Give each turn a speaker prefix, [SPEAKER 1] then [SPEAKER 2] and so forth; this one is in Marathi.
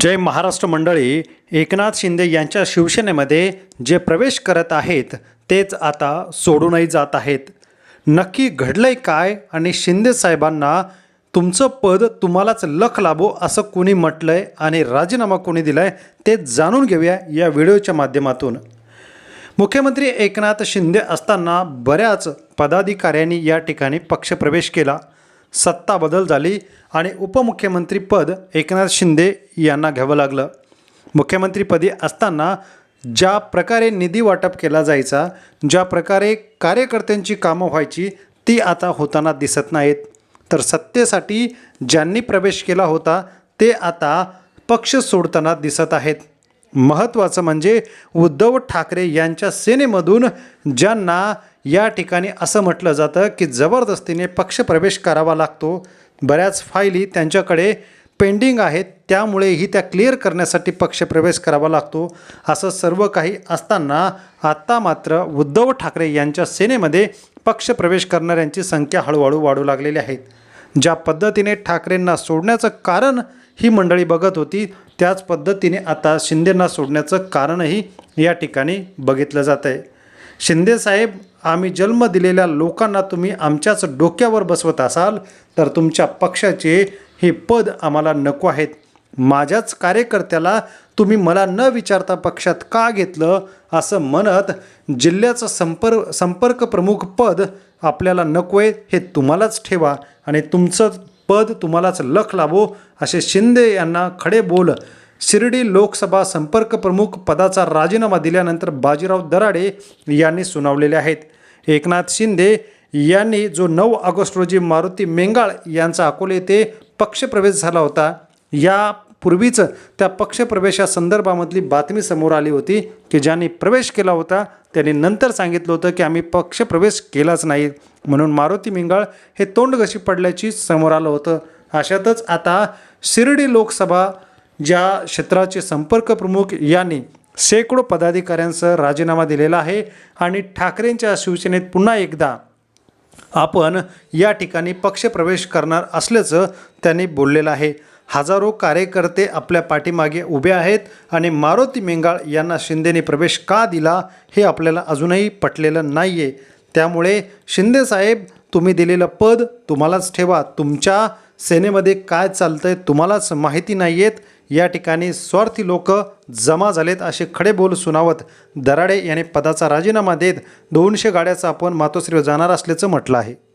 [SPEAKER 1] जय महाराष्ट्र मंडळी एकनाथ शिंदे यांच्या शिवसेनेमध्ये जे प्रवेश करत आहेत तेच आता सोडूनही जात आहेत. नक्की घडलंय काय आणि शिंदे साहेबांना तुमचं पद तुम्हालाच लख लाभो असं कोणी म्हटलंय आणि राजीनामा कोणी दिलाय ते जाणून घेऊया या व्हिडिओच्या माध्यमातून. मुख्यमंत्री एकनाथ शिंदे असताना बऱ्याच पदाधिकाऱ्यांनी या ठिकाणी पक्षप्रवेश केला. सत्ता बदल झाली आणि उपमुख्यमंत्रीपद एकनाथ शिंदे यांना घ्यावं लागलं. मुख्यमंत्रीपदी असताना ज्या प्रकारे निधी वाटप केला जायचा ज्या प्रकारे कार्यकर्त्यांची कामं व्हायची ती आता होताना दिसत नाहीत. तर सत्तेसाठी ज्यांनी प्रवेश केला होता ते आता पक्ष सोडताना दिसत आहेत. महत्त्वाचं म्हणजे उद्धव ठाकरे यांच्या सेनेमधून ज्यांना या ठिकाणी असं म्हटलं जातं की जबरदस्तीने पक्षप्रवेश करावा लागतो. बऱ्याच फायली त्यांच्याकडे पेंडिंग आहेत त्यामुळेही त्या क्लिअर करण्यासाठी पक्षप्रवेश करावा लागतो. असं सर्व काही असताना आत्ता मात्र उद्धव ठाकरे यांच्या सेनेमध्ये पक्षप्रवेश करणाऱ्यांची संख्या हळूहळू वाढू लागलेली आहे. ज्या पद्धतीने ठाकरेंना सोडण्याचं कारण ही मंडळी बघत होती त्याच पद्धतीने आता शिंदेंना सोडण्याचं कारणही या ठिकाणी बघितलं जात आहे शिंदेसाहेब आम्ही जन्म दिलेल्या लोकांना तुम्ही आमच्याच डोक्यावर बसवत असाल तर तुमच्या पक्षाचे हे पद आम्हाला नको आहेत. माझ्याच कार्यकर्त्याला तुम्ही मला न विचारता पक्षात का घेतलं असं म्हणत जिल्ह्याचं संपर्क संपर्क प्रमुख पद आपल्याला नको आहे हे तुम्हालाच ठेवा आणि तुमचं पद तुम्हालाच लख लाभो असे शिंदे यांना खडे बोल शिर्डी लोकसभा संपर्क प्रमुख पदाचा राजीनामा दिल्यानंतर बाजीराव दराडे यांनी सुनावलेले आहेत. एकनाथ शिंदे यांनी जो नऊ ऑगस्ट रोजी मारुती मेंगाळ यांचा अकोले येथे पक्षप्रवेश झाला होता या पूर्वीच त्या पक्षप्रवेशासंदर्भामधली बातमी समोर आली होती की ज्यांनी प्रवेश केला होता त्यांनी नंतर सांगितलं होतं की आम्ही पक्षप्रवेश केलाच नाही. म्हणून मारुती मिंगाळ हे तोंडघशी पडल्याची समोर आलं होतं. अशातच आता शिर्डी लोकसभा ज्या क्षेत्राचे संपर्क प्रमुख यांनी शेकडो पदाधिकाऱ्यांसह राजीनामा दिलेला आहे आणि ठाकरेंच्या शिवसेनेत पुन्हा एकदा आपण या ठिकाणी पक्षप्रवेश करणार असल्याचं त्यांनी बोललेलं आहे. हजारो कार्यकर्ते आपल्या पाठीमागे उभे आहेत आणि मारुती मेंगाळ यांना शिंदेने प्रवेश का दिला हे आपल्याला अजूनही पटलेलं नाही आहे त्यामुळे शिंदेसाहेब तुम्ही दिलेलं पद तुम्हालाच ठेवा. तुमच्या सेनेमध्ये काय चालतं आहे तुम्हालाच माहिती नाही आहेत या ठिकाणी स्वार्थी लोक जमा झालेत असे खडे बोल सुनावत दराडे याने पदाचा राजीनामा देत दोनशे गाड्याचा आपण मातोश्रीवर जाणार असल्याचं म्हटलं आहे.